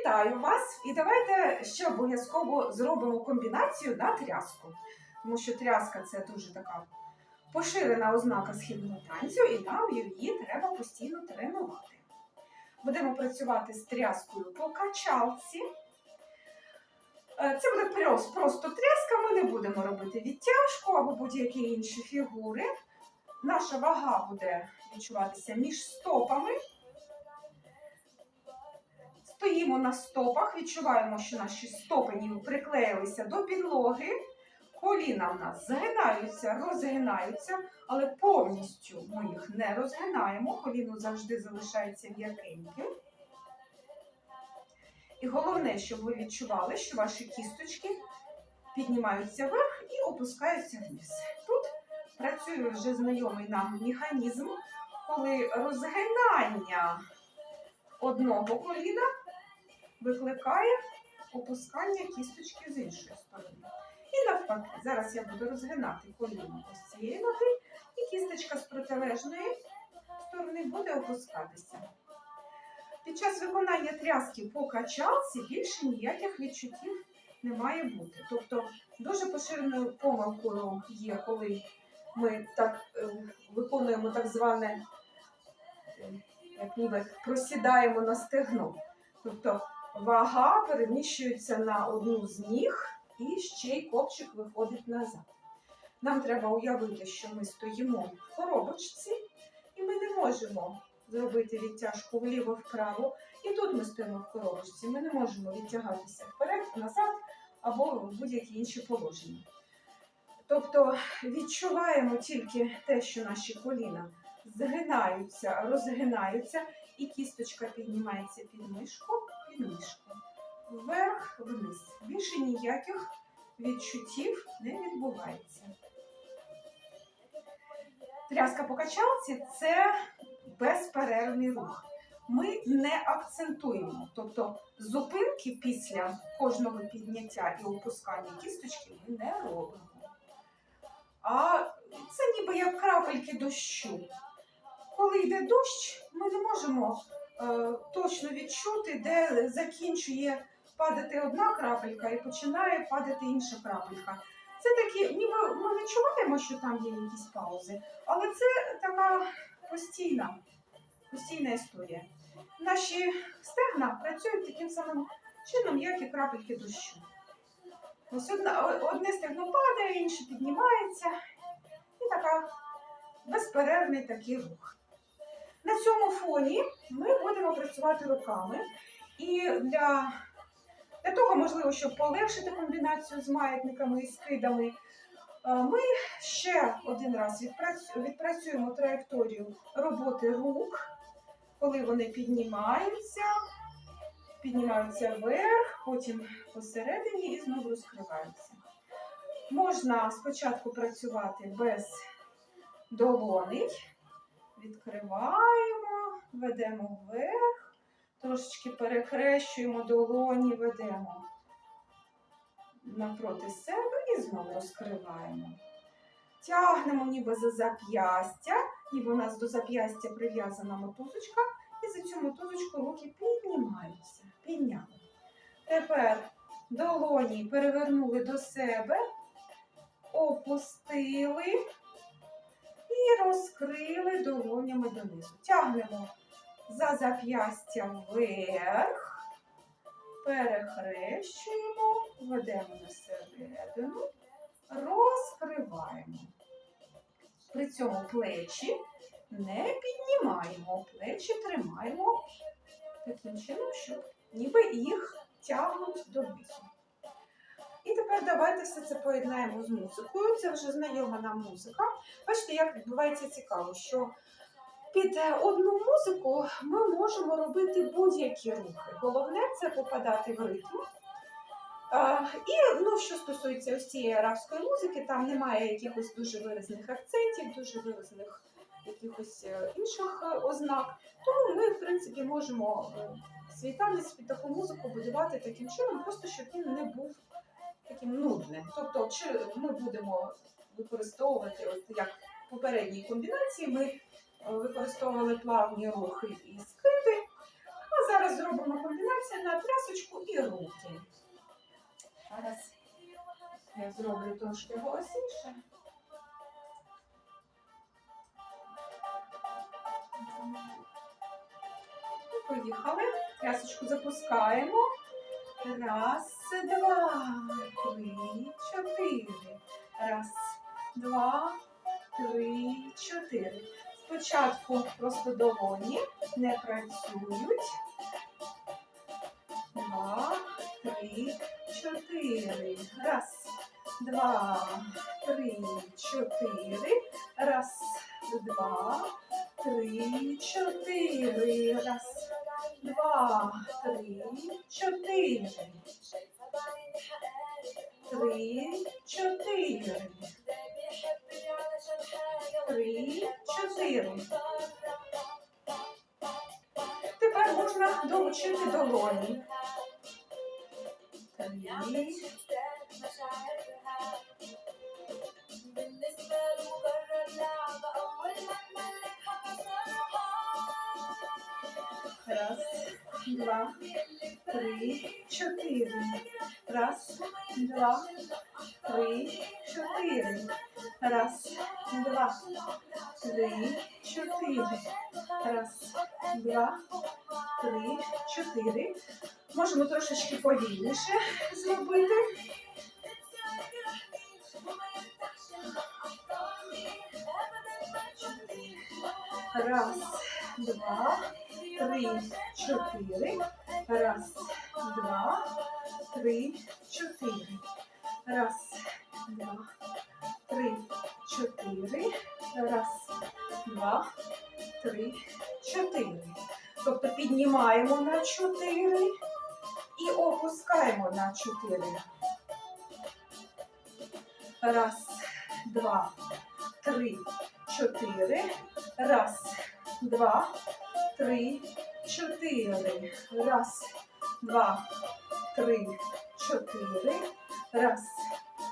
Вітаю вас! І давайте ще обов'язково зробимо комбінацію на тряску. Тому що тряска це дуже така поширена ознака східного танцю, і нам її треба постійно тренувати. Будемо працювати з тряскою по качалці. Е, Це буде просто тряска, ми не будемо робити відтяжку або будь-які інші фігури. Наша вага буде відчуватися між стопами. Стоїмо на стопах, відчуваємо, що наші стопені приклеїлися до підлоги. Коліна в нас згинаються, розгинаються, але повністю ми їх не розгинаємо. Коліно завжди залишається м'якеньким. І головне, щоб ви відчували, що ваші кісточки піднімаються вверх і опускаються вниз. Тут працює вже знайомий нам механізм, коли розгинання одного коліна викликає опускання кісточки з іншої сторони. І навпаки, зараз я буду розгинати коліно ось цієї ноги, і кісточка з протилежної сторони буде опускатися. Під час виконання тряски по качалці більше ніяких відчуттів не має бути. Тобто дуже поширеною помилкою є, коли ми так е, виконуємо так зване, е, як ніби просідаємо на стегно. Тобто вага переміщується на одну з ніг і ще й копчик виходить назад. Нам треба уявити, що ми стоїмо в коробочці, і ми не можемо зробити відтяжку вліво-вправо. І тут ми стоїмо в коробочці. Ми не можемо відтягатися вперед, назад або в будь-які інші положення. Тобто відчуваємо тільки те, що наші коліна згинаються, розгинаються, і кісточка піднімається під мишку, мишку, вверх, вниз. Більше ніяких відчуттів не відбувається. Тряска по качалці це безперервний рух. Ми не акцентуємо, тобто зупинки після кожного підняття і опускання кісточки ми не робимо. А це ніби як крапельки дощу. Коли йде дощ, ми не можемо точно відчути, де закінчує падати одна крапелька і починає падати інша крапелька. Це такі, ніби ми відчуваємо, що там є якісь паузи, але це така постійна, постійна історія. Наші стегна працюють таким самим чином, як і крапельки дощу. Ось одна, одне стегно падає, інше піднімається, і така безперервний такий рух. На цьому фоні ми будемо працювати руками. І для, для того, можливо, щоб полегшити комбінацію з маятниками і скидами, е, ми ще один раз відпрацюємо траєкторію роботи рук, коли вони піднімаються, піднімаються вверх, потім посередині і знову розкриваються. Можна спочатку працювати без долоней. Відкриваємо, ведемо вверх, трошечки перехрещуємо долоні, ведемо напроти себе і знову розкриваємо. Тягнемо ніби за зап'ястя, ніби у нас до зап'ястя прив'язана мотузочка, і за цю мотузочку руки піднімаються. Підняли. Тепер долоні перевернули до себе, опустили і розкрили долонями донизу. Тягнемо за зап'ястя вверх, перехрещуємо, ведемо на середину, розкриваємо. При цьому плечі не піднімаємо, плечі тримаємо таким чином, щоб ніби їх тягнуть донизу. Тепер давайте все це поєднаємо з музикою. Це вже знайома нам музика. Бачите, як відбувається цікаво, що під е, одну музику ми можемо робити будь-які рухи. Головне це попадати в ритм. І ну, що стосується ось цієї арабської музики, там немає якихось дуже виразних акцентів, дуже виразних якихось е, інших е, ознак. Тому ми, в принципі, можемо свій танець під таку музику будувати таким чином, просто щоб він не був таким нудним. Тобто, чи ми будемо використовувати, от як в попередній комбінації, ми е, використовували плавні рухи і скиди. А зараз зробимо комбінацію на плясочку і руки. Зараз я зроблю трошки голосніше. Поїхали. Плясочку запускаємо. Раз, два, три, чотири. Раз, два, три, чотири. Спочатку просто долоні не працюють. Два, три, чотири. Раз, два, три, чотири. Раз, два, три, чотири. Раз, два, три, чотири. Три, чотири. Три, чотири. Тепер можна долучити долоні. Три, два, три, чотири. Раз, два, три, чотири. Раз, два, три, чотири. Раз, два, три, чотири. Можемо трошечки повільніше зробити. Раз, два, три, чотири. Раз, два, три, чотири. Раз, два, три, чотири. Раз, два, три, чотири. Тобто піднімаємо на чотири і опускаємо на чотири. Раз, два, три, чотири. Раз, два, три, чотири. Раз, два, три, чотири. Раз,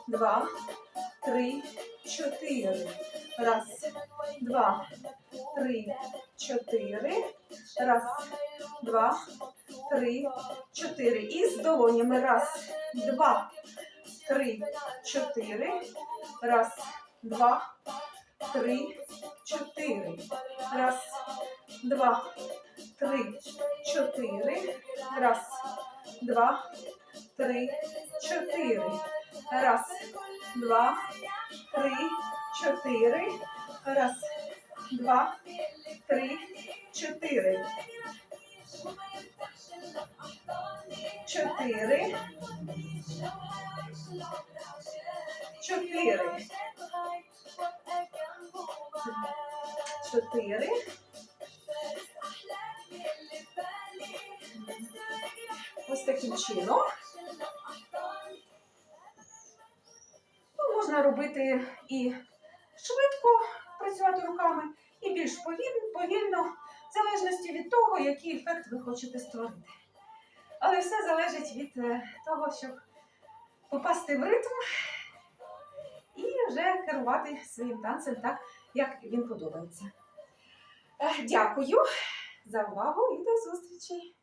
два, три, чотири. Раз, два, три, чотири. Раз, два, три, чотири. І з долонями. Раз, два, три, чотири. Раз, два, три, чотири. Раз, два, три, чотири. Раз, два, три, чотири. Раз, два, три, чотири. Раз, два, три, чотири. Чотири. Чотири. Чотири. Ось таким чином. Ну, можна робити і швидко працювати руками, і більш повільно, повільно, в залежності від того, який ефект ви хочете створити. Але все залежить від е, того, щоб попасти в ритм і вже керувати своїм танцем так, як він подобається. Е, Дякую за увагу і до зустрічі!